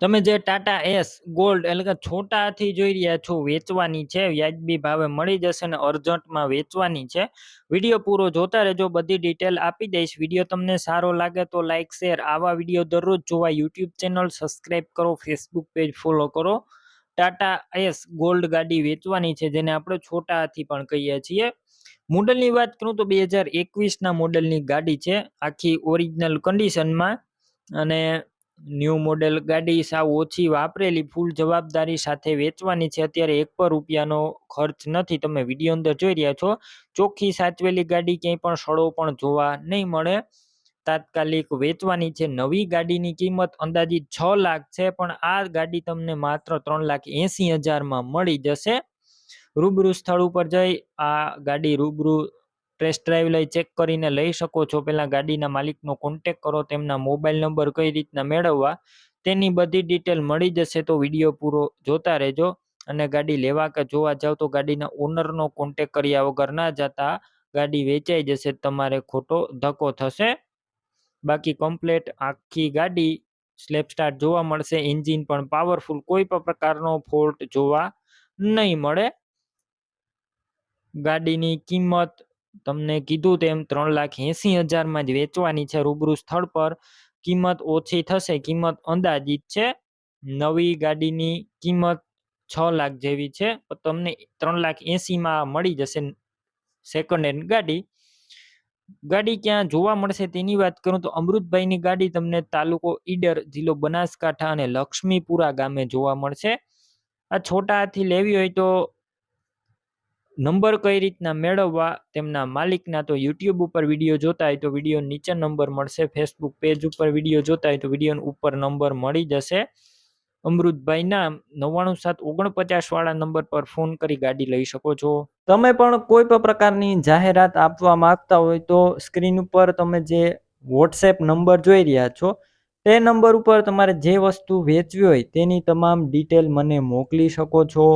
તમે જે Tata S gold એટલે કે છોટાથી જોઈ રહ્યા છો વેચવાની છે, વ્યાજબી ભાવે મળી જશે ને અર્જન્ટમાં વેચવાની છે. વીડિયો પૂરો જોતા રહેજો, બધી ડિટેલ આપી દઈશ. વીડિયો તમને સારો લાગે તો લાઇક શેર, આવા વીડિયો દરરોજ જોવા યુટ્યુબ ચેનલ સબસ્ક્રાઈબ કરો, ફેસબુક પેજ ફોલો કરો. ટાટા એસ ગોલ્ડ ગાડી વેચવાની છે, જેને આપણે છોટાથી પણ કહીએ છીએ. મોડલની વાત કરું તો બે હજાર એકવીસના મોડલની ગાડી છે, આખી ઓરિજિનલ કન્ડિશનમાં અને ન્યૂ મોડેલ ગાડી સાવ ઓછી વાપરેલી, ફૂલ જવાબદારી સાથે વેચવાની છે. અત્યારે એક પર રૂપિયાનો ખર્ચ નથી. તમે વીડિયો અંદર જોઈ રહ્યા છો. ચોખ્ખી સાચવેલી ગાડી ક્યાંય પણ સડો પણ જોવા નહીં મળે. તાત્કાલિક વેચવાની છે. નવી ગાડીની કિંમત અંદાજિત છ લાખ છે, પણ આ ગાડી તમને માત્ર ત્રણ લાખ એસી હજારમાં મળી જશે. રૂબરૂ સ્થળ ઉપર જઈ આ ગાડી રૂબરૂ ટેસ્ટ ડ્રાઈવ લઈ ચેક કરીને લઈ શકો છો. પહેલાં ગાડીના માલિકનો કોન્ટેક કરો, તેમના મોબાઈલ નંબર કઈ રીતના મેળવવા, તેની બધી ડિટેલ મળી જશે તો વીડિયો પૂરો જોતા રહેજો. અને ગાડી લેવા કે જોવા જાવ તો ગાડીના ઓનરનો કોન્ટેક કર્યા વગર ના જતા ગાડી વેચાઈ જશે, તમારે ખોટો ધક્કો થશે. બાકી કમ્પ્લેટ આખી ગાડી સ્લેપ સ્ટાર્ટ જોવા મળશે. એન્જિન પણ પાવરફુલ કોઈ પણ પ્રકારનો ફોલ્ટ જોવા નહીં મળે. ગાડીની કિંમત તમને કીધું તેમ ત્રણ લાખ એંસી હજારમાં જ વેચવાની છે. રૂબરૂ સ્થળ પર કિંમત ઓછી થશે. કિંમત અંદાજિત છે. નવી ગાડીની કિંમત છ લાખ જેવી છે. તમને ત્રણ લાખ એંસીમાં મળી જશે સેકન્ડ હેન્ડ ગાડી. ગાડી ક્યાં જોવા મળશે તેની વાત કરું તો અમૃતભાઈની ગાડી તમને તાલુકો ઈડર, જિલ્લો બનાસકાંઠા અને લક્ષ્મીપુરા ગામે જોવા મળશે. આ છોટા હાથી લેવી હોય તો નંબર કઈ રીતના મેળવવા તેમના માલિકના, તો યુટ્યુબ ઉપર વીડિયો જોતા હોય તો વીડિયો નીચે નંબર મળશે ફેસબુક પેજ ઉપર વીડિયો જોતા હોય તો વીડિયો ઉપર નંબર મળી જશે. અમૃતભાઈના નવ્વાણું સાત ઓગણપચાસ વાળા નંબર પર ફોન કરી ગાડી લઈ શકો છો. તમે પણ કોઈ પણ પ્રકારની જાહેરાત આપવા માંગતા હોય તો સ્ક્રીન ઉપર તમે જે વોટ્સએપ નંબર જોઈ રહ્યા છો, તે નંબર ઉપર તમારે જે વસ્તુ વેચવી હોય તેની તમામ ડિટેલ મને મોકલી શકો છો.